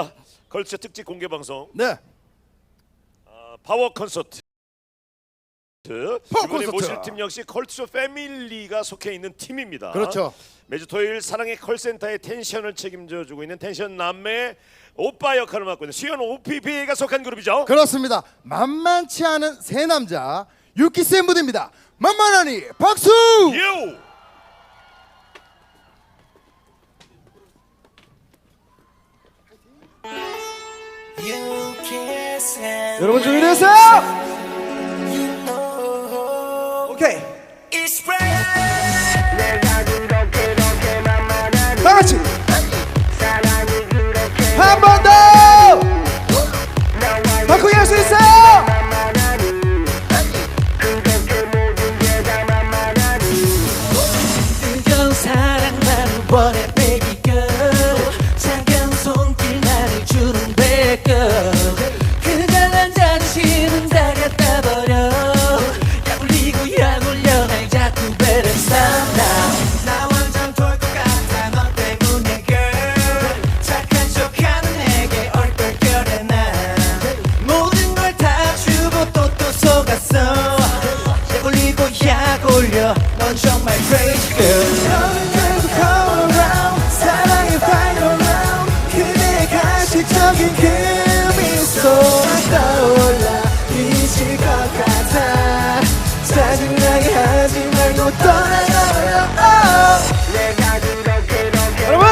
있습니다. 걸스 특집 공개 방송 네. 아, 파워 콘서트. 파워 이번에 콘서트. 모실 팀 역시 컬투쇼 패밀리가 속해 있는 팀입니다. 그렇죠. 매주 토요일 사랑의 컬센터의 텐션을 책임져 주고 있는 텐션 남매 오빠 역할을 맡고 있는 수현 OPP가 속한 그룹이죠. 그렇습니다. 만만치 않은 세 남자 유키스의 무대입니다. 만만하니 박수! 요! 여러분 준비되셨어요? 하지 말고 떠나가버려 oh. 여러분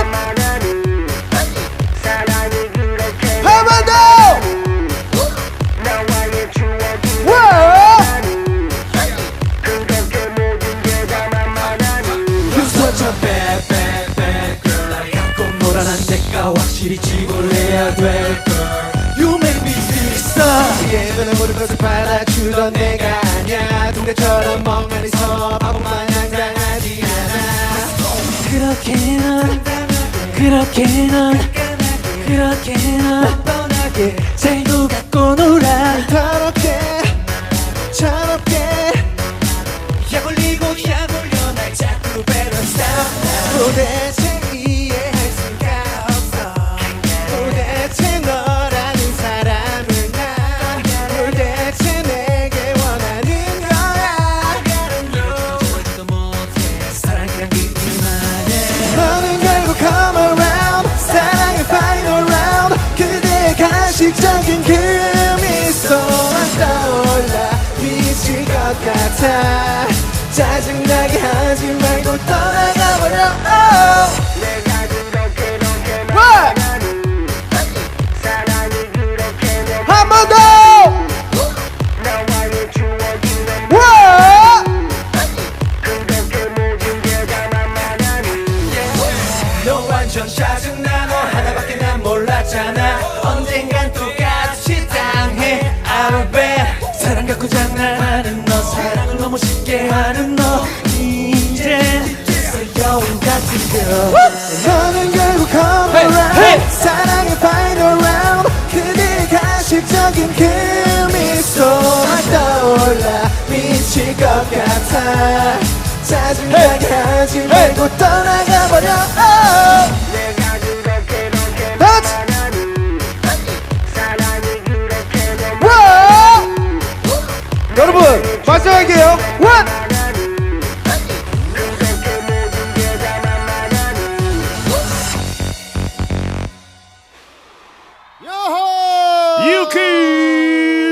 한번 더! 와! You're such a bad bad bad girl 날 갖고 놀아난 대가 확실히 지불을 해야 될 feel 예전에 모든 것을 받아주던 내가 아니야. 동대처럼 멍하니 서 바보 마냥 당하지 않아. 그렇게 넌 그렇게 넌 그렇게 넌. 뻔하게. 잘도 갖고 짜증나게 하지 말고 떠 것 같아 짜증나게 하지 말고 떠나가버려 oh. 다같이 와! 여러분 마지막이에요 원!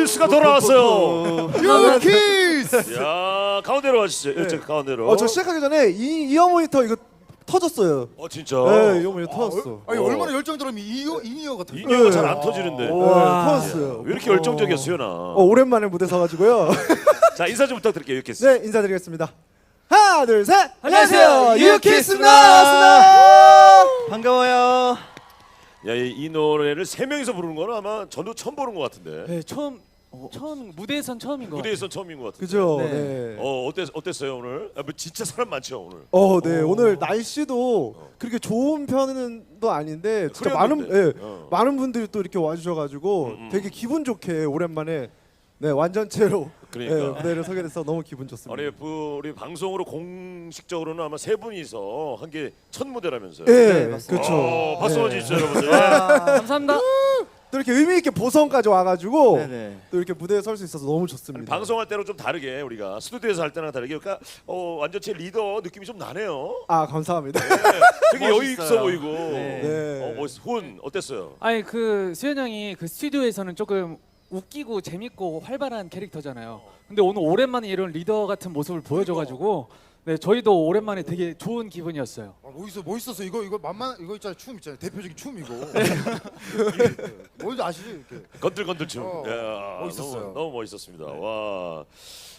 유키스가 돌아왔어요. 유키스! 야 가운데로 와주세요. 저 가운데로. 어, 저 시작하기 전에 이 이어 모니터 이거 터졌어요. 어 진짜. 네, 이어 모니터 터졌어. 아니 어. 얼마나 열정적으면 이니어 이니어 같은. 인형은 잘안 터지는데. 네, 터졌어요. 왜 이렇게 열정적이었어요 나? 어, 오랜만에 무대 서가지고요. 자 인사 좀 부탁드릴게요 유키스. 네, 인사드리겠습니다. 하나, 둘, 셋. 안녕하세요, 유키스입니다. 반가워요. 야이 이 노래를 세 명이서 부르는 거는 아마 저도 처음 보는 것 같은데. 네, 처음 처음 무대에선 처음인 것 같아요. 무대에선 처음인 것 같은데. 그죠? 네. 네. 어 어땠 어땠어요 오늘? 아, 뭐 진짜 사람 많죠 오늘. 어, 네. 오 늘 날씨도 그렇게 좋은 편은도 아닌데 진짜 많은 흐렸는데. 예, 어. 많은 분들이 또 이렇게 와주셔가지고 음, 음. 되게 기분 좋게 오랜만에 네 완전체로 그러니까. 네, 무대를 서게 돼서 너무 기분 좋습니다. 아니 그 우리 방송으로 공식적으로는 아마 세 분이서 한 게 첫 무대라면서요. 예, 맞습니다. 그렇죠. 어, 박수 한번 네. 주시죠 여러분들. 감사합니다. 또 이렇게 의미 있게 보성까지 와가지고 네네. 또 이렇게 무대에 설 수 있어서 너무 좋습니다. 방송할 때로 좀 다르게 우리가 스튜디오에서 할 때랑 다르게 그러니까 어, 완전체 리더 느낌이 좀 나네요. 아 감사합니다. 되게 여유 있어 멋있어요. 보이고. 네. 어, 멋있. 훈 어땠어요? 아니 그 수현 형이 그 스튜디오에서는 조금 웃기고 재밌고 활발한 캐릭터잖아요. 근데 오늘 오랜만에 이런 리더 같은 모습을 보여줘가지고 네 저희도 오랜만에 되게 좋은 기분이었어요. 아, 멋있어 멋있었어 이거 이거 만만 이거 있잖아 춤 있잖아요 대표적인 춤 이거 네. 뭔지 아시죠 이렇게 건들건들 춤. 어, 야, 멋있었어요. 너무, 너무 멋있었습니다. 와.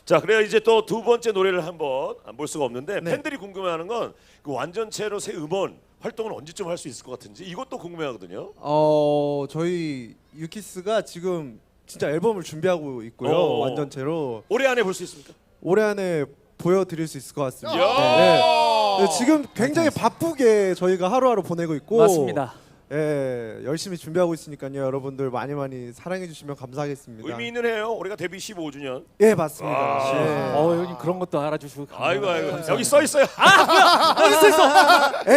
자, 그래야 이제 또 두 번째 노래를 한번 안 볼 수가 없는데 네. 팬들이 궁금해하는 건 그 완전체로 새 음원 활동을 언제쯤 할 수 있을 것 같은지 이것도 궁금해하거든요. 어 저희 유키스가 지금 진짜 앨범을 준비하고 있고요. 어. 완전체로 올해 안에 볼 수 있습니까? 올해 안에 보여드릴 수 있을 것 같습니다. 야! 네. 네, 지금 굉장히 바쁘게 저희가 하루하루 보내고 있고 맞습니다. 예, 열심히 준비하고 있으니까요. 여러분들 많이 많이 사랑해 주시면 감사하겠습니다. 의미 있는 해요. 올해가 데뷔 15주년. 예, 맞습니다. 아. 예. 어 형님 그런 것도 알아주시고 아이고 아이고 감사합니다. 여기 써 있어요. 에,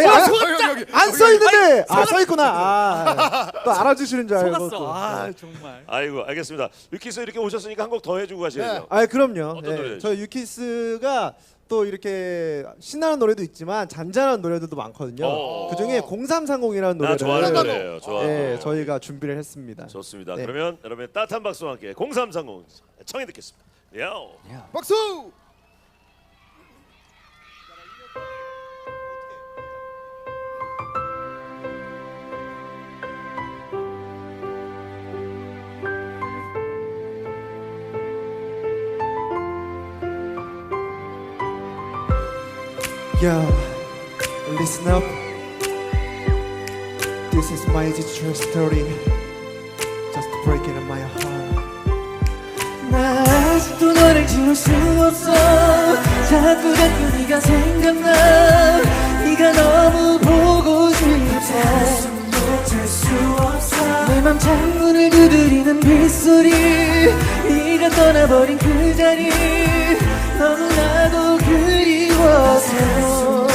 안, 여기 여기 안써 있는데 아 써 있구나. 아, 또 알아주시는 줄 알고. 속았어. 또. 아 정말. 아이고 알겠습니다. 유키스 이렇게 오셨으니까 한 곡 더 해주고 가셔야죠. 아, 그럼요. 어떤 노래? 예, 저희 유키스가 또 이렇게 신나는 노래도 있지만 잔잔한 노래들도 많거든요. 어. 그 중에 0330이라는 나 노래를 좋아하는 노래예요. 좋아. 예, 저희가 준비를 했습니다. 좋습니다. 네. 그러면 여러분의 따뜻한 박수와 함께 0330 청해 듣겠습니다. 야오. 박수 Yo, listen up. This is my true story. Just breaking in my heart. 나 아직도 너를 지울 수 없어. 자꾸 자꾸 네가 생각나. 네가 너무 보고 싶어. 내맘 창문을 두드리는 빗소리. 네가 떠나버린 그 자리. 너무나도 그 리워서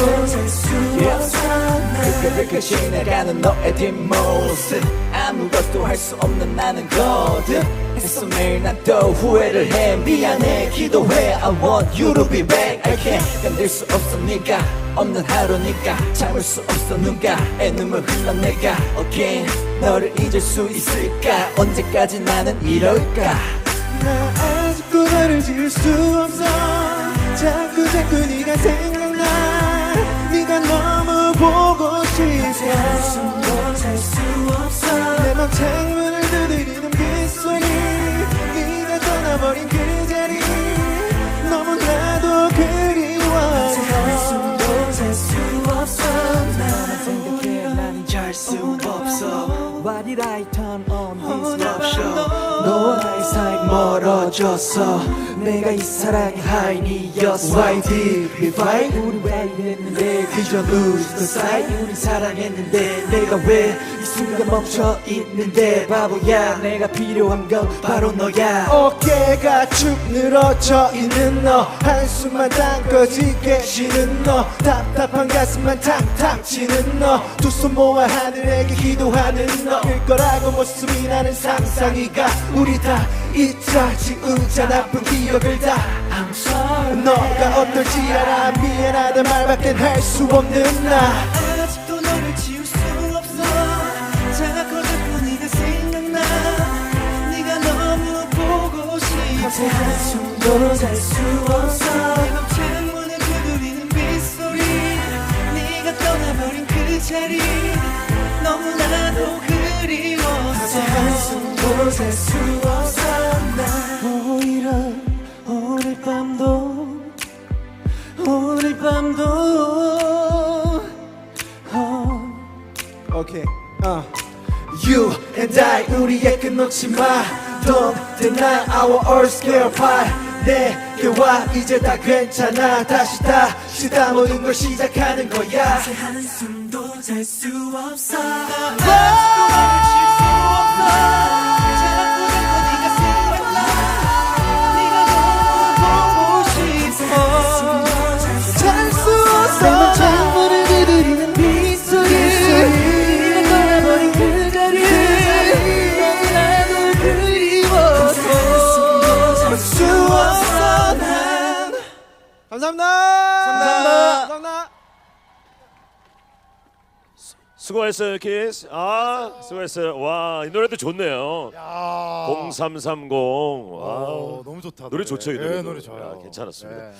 그렇게 지나가는 너의 뒷모습. 아무것도 할 수 없는 나는 거듭. 했어 매일 난 또 후회를 해. 미안해 기도해. I want you to be back. I can't 견딜 수 없어 네가. 없는 하루니까 참을 수 없어 눈가에 눈물 흘러 내가. Again 너를 잊을 수 있을까? 언제까지 나는 이럴까? 나 아직도 너를 지울 수 없어. 자꾸 자꾸 네가 생각나. 네가 너무 보고 싶어. 숨도 잘수 없어. 내맘 창문을 두드리는 빗소리. 네가 떠나버린 그 자리. 너무나도 그리워서. 숨도 잘수 없어. 생각해 나는 잘수 없어 Why did I turn on this love show 너와 나의 사이 멀어졌어 내가 이 사랑의 하인이었어 Why did we fight? 우리 왜 이랬는데 그저 lose the sight. 우리 사랑했는데 내가 왜 이 순간 멈춰 있는데? 바보야 내가 필요한 건 바로 너야. 어깨가 축 늘어져 있는 너 한숨만 담궈지게 쉬는 너 답답한 가슴만 탁탁 치는 너 두 손 모아 하늘에게 기도하는 너 일 거라고 모습이 나는 상상이가 우리 다. 잊자 지우자 나쁜 기억을 다. I'm sorry. 너가 어떨지 알아. 미안하다 말밖엔 할 수 없는 나. 아직도 너를 지울 수 없어. 자꾸 자꾸 네가 생각나. 네가 너무 보고 싶어. 한숨도 잘 수 없어. 내맘 창문을 두드리는 빗소리. 네가 떠나버린 그 자리. 너무나도 그리워서 한숨도 잘수 없어 나 오히려 오늘 밤도 오늘 밤도 어. 오케이. 어. You and I 우리의 끝놓지 마. Don't deny our scale pie. 내게 와 이제 다 괜찮아. 다시 다시 다 모든 걸 시작하는 거야. 한숨도 잘 수 없어 감사합니다. 감사합니다. 감사합니다. 수고했어요, 키스. 아, 수고했어요. 와, 이 노래도 좋네요. 야. 0330. 와. 어, 너무 좋다. 노래 좋죠, 이 네, 노래도. 노래 좋아요. 야, 괜찮았습니다. 네.